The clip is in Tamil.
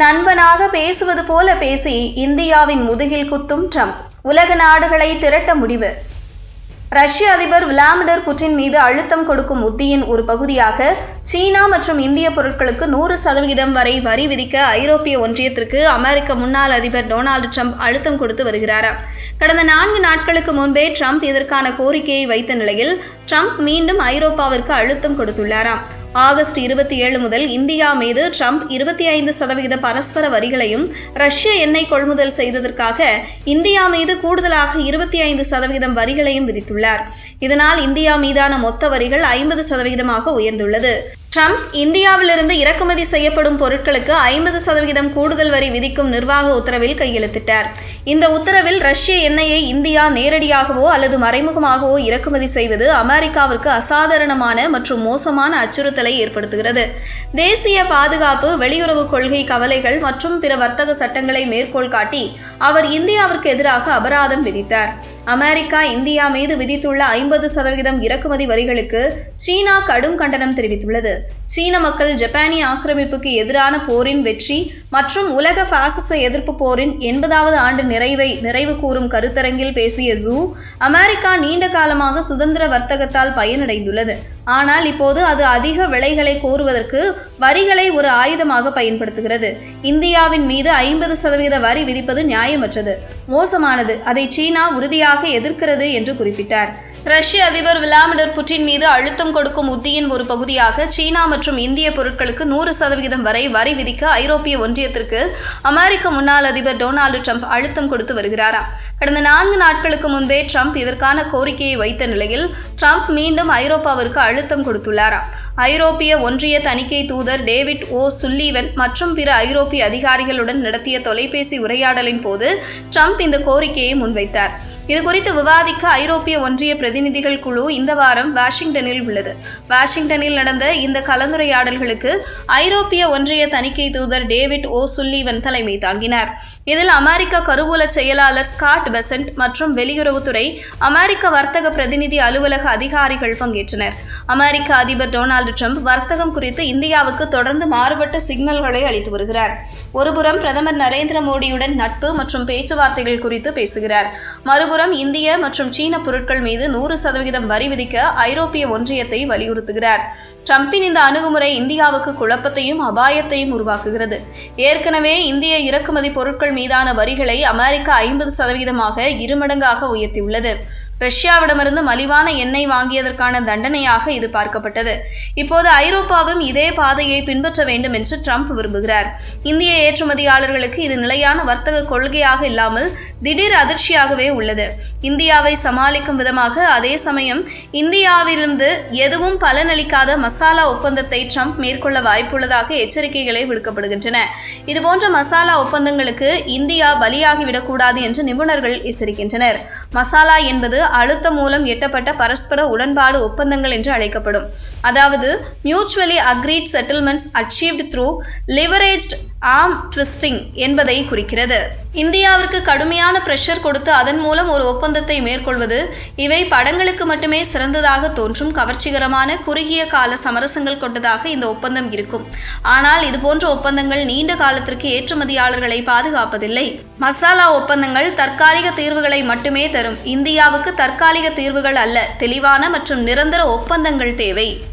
நண்பனாக பேசுவது போல பேசி இந்தியாவின் முதுகில் குத்தும் ட்ரம்ப். உலக நாடுகளை திரட்ட முடிவு. ரஷ்ய அதிபர் விளாடிமிர் புட்டின் மீது அழுத்தம் கொடுக்கும் உத்தியின் ஒரு பகுதியாக சீனா மற்றும் இந்திய பொருட்களுக்கு நூறு சதவிகிதம் வரை வரி விதிக்க ஐரோப்பிய ஒன்றியத்திற்கு அமெரிக்க முன்னாள் அதிபர் டொனால்டு ட்ரம்ப் அழுத்தம் கொடுத்து வருகிறாராம் கடந்த நான்கு நாட்களுக்கு முன்பே ட்ரம்ப் இதற்கான கோரிக்கையை வைத்த நிலையில் ட்ரம்ப் மீண்டும் ஐரோப்பாவிற்கு அழுத்தம் கொடுத்துள்ளாராம் ஆகஸ்ட் இருபத்தி ஏழு முதல் இந்தியா மீது ட்ரம்ப் இருபத்தி ஐந்து சதவிகித பரஸ்பர வரிகளையும் ரஷ்ய எண்ணெய் கொள்முதல் செய்ததற்காக இந்தியா மீது கூடுதலாக இருபத்தி ஐந்து சதவிகிதம் வரிகளையும் விதித்துள்ளார். இதனால் இந்தியா மீதான மொத்த வரிகள் ஐம்பது சதவிகிதமாக உயர்ந்துள்ளது. ட்ரம்ப் இந்தியாவிலிருந்து இறக்குமதி செய்யப்படும் பொருட்களுக்கு ஐம்பது சதவிகிதம் கூடுதல் வரி விதிக்கும் நிர்வாக உத்தரவில் கையெழுத்திட்டார். இந்த உத்தரவில் ரஷ்ய எண்ணெயை இந்தியா நேரடியாகவோ அல்லது மறைமுகமாகவோ இறக்குமதி செய்வது அமெரிக்காவிற்கு அசாதாரணமான மற்றும் மோசமான அச்சுறுத்தலை ஏற்படுத்துகிறது. தேசிய பாதுகாப்பு வெளியுறவு கொள்கை கவலைகள் மற்றும் பிற வர்த்தக சட்டங்களை மேற்கோள் காட்டி அவர் இந்தியாவிற்கு எதிராக அபராதம் விதித்தார். அமெரிக்கா இந்தியா மீது விதித்துள்ள ஐம்பது சதவிகிதம் இறக்குமதி வரிகளுக்கு சீனா கடும் கண்டனம் தெரிவித்துள்ளது. சீன மக்கள் ஜப்பானிய ஆக்கிரமிப்புக்கு எதிரான போரின் வெற்றி மற்றும் உலக பாசிச எதிர்ப்பு போரின் எண்பதாவது ஆண்டு நிறைவை நிறைவு கூறும் கருத்தரங்கில் பேசிய ஜூ அமெரிக்கா நீண்ட காலமாக சுதந்திர வர்த்தகத்தால் பயனடைந்துள்ளது. ஆனால் இப்போது அது அதிக விலைகளை கோருவதற்கு வரிகளை ஒரு ஆயுதமாக பயன்படுத்துகிறது. இந்தியாவின் மீது ஐம்பது சதவீத வரி விதிப்பது நியாயமற்றது. மோசமானது. அதை சீனா உறுதியாக எதிர்க்கிறது என்று குறிப்பிட்டார். ரஷ்ய அதிபர் விளாடிமிர் புட்டின் மீது அழுத்தம் கொடுக்கும் உத்தியின் ஒரு பகுதியாக சீனா மற்றும் இந்திய பொருட்களுக்கு நூறு சதவிகிதம் வரை வரி விதிக்க ஐரோப்பிய ஒன்றியத்திற்கு அமெரிக்க முன்னாள் அதிபர் டொனால்டு ட்ரம்ப் அழுத்தம் கொடுத்து வருகிறாராம் கடந்த நான்கு நாட்களுக்கு முன்பே ட்ரம்ப் இதற்கான கோரிக்கையை வைத்த நிலையில் ட்ரம்ப் மீண்டும் ஐரோப்பாவிற்கு அழுத்தம் கொடுத்துள்ளாராம் ஐரோப்பிய ஒன்றிய தணிக்கை தூதர் டேவிட் ஓ. சுல்லீவன் மற்றும் பிற ஐரோப்பிய அதிகாரிகளுடன் நடத்திய தொலைபேசி உரையாடலின் போது ட்ரம்ப் இந்த கோரிக்கையை முன்வைத்தார். இது குறித்து விவாதிக்க ஐரோப்பிய ஒன்றிய பிரதிநிதிகள் குழு இந்த வாரம் வாஷிங்டனில் உள்ளது. வாஷிங்டனில் நடந்த இந்த கலந்துரையாடல்களுக்கு ஐரோப்பிய ஒன்றிய தணிக்கை தூதர் டேவிட் ஓ சுல்லிவன் தலைமை தாங்கினார். இதில் அமெரிக்க கருவூல செயலாளர் ஸ்காட் பெசன்ட் மற்றும் வெளியுறவுத்துறை அமெரிக்க வர்த்தக பிரதிநிதி அலுவலக அதிகாரிகள் பங்கேற்றனர். அமெரிக்க அதிபர் டொனால்டு ட்ரம்ப் வர்த்தகம் குறித்து இந்தியாவுக்கு தொடர்ந்து மாறுபட்ட சிக்னல்களை அளித்து வருகிறார். ஒருபுறம் பிரதமர் நரேந்திர மோடியுடன் நட்பு மற்றும் பேச்சுவார்த்தைகள் குறித்து பேசுகிறார். மறுபுறம் இந்திய மற்றும் சீன பொருட்கள் மீது நூறு சதவிகிதம் வரி விதிக்க ஐரோப்பிய ஒன்றியத்தை வலியுறுத்துகிறார். ட்ரம்பின் இந்த அணுகுமுறை இந்தியாவுக்கு குழப்பத்தையும் அபாயத்தையும் உருவாக்குகிறது. ஏற்கனவே இந்திய இறக்குமதி பொருட்கள் மீதான வரிகளை அமெரிக்கா ஐம்பது சதவிகிதமாக இருமடங்காக உயர்த்தியுள்ளது. ரஷ்யாவிடமிருந்து மலிவான எண்ணெய் வாங்கியதற்கான தண்டனையாக இது பார்க்கப்பட்டது. இப்போது ஐரோப்பாவும் இதே பாதையை பின்பற்ற வேண்டும் என்று ட்ரம்ப் விரும்புகிறார். இந்திய ஏற்றுமதியாளர்களுக்கு இது நிலையான வர்த்தக கொள்கையாக இல்லாமல் திடீர் அதிர்ச்சியாகவே உள்ளது. இந்தியாவை சமாளிக்கும் விதமாக அதே சமயம் இந்தியாவிலிருந்து எதுவும் பலனளிக்காத மசாலா ஒப்பந்தத்தை ட்ரம்ப் மேற்கொள்ள வாய்ப்புள்ளதாக எச்சரிக்கைகளை விடுக்கப்படுகின்றன. இதுபோன்ற மசாலா ஒப்பந்தங்களுக்கு இந்தியா பலியாகிவிடக்கூடாது என்று நிபுணர்கள் எச்சரிக்கின்றனர். மசாலா என்பது அழுத்தம் மூலம் எட்டப்பட்ட பரஸ்பர உடன்பாடு ஒப்பந்தங்கள் என்று அழைக்கப்படும். அதாவது mutually agreed settlements achieved through leveraged arm twisting என்பதை குறிக்கிறது. இந்தியாவிற்கு கடுமையான பிரஷர் கொடுத்து அதன் மூலம் ஒரு ஒப்பந்தத்தை மேற்கொள்வது இவை படங்களுக்கு மட்டுமே சிறந்ததாக தோன்றும் கவர்ச்சிகரமான குறுகிய கால சமரசங்கள் கொண்டதாக இந்த ஒப்பந்தம் இருக்கும். ஆனால் இதுபோன்ற ஒப்பந்தங்கள் நீண்ட காலத்திற்கு ஏற்றுமதியாளர்களை பாதுகாப்பதில்லை. மசாலா ஒப்பந்தங்கள் தற்காலிக தீர்வுகளை மட்டுமே தரும். இந்தியாவுக்கு தற்காலிக தீர்வுகள் அல்ல தெளிவான மற்றும் நிரந்தர ஒப்பந்தங்கள் தேவை.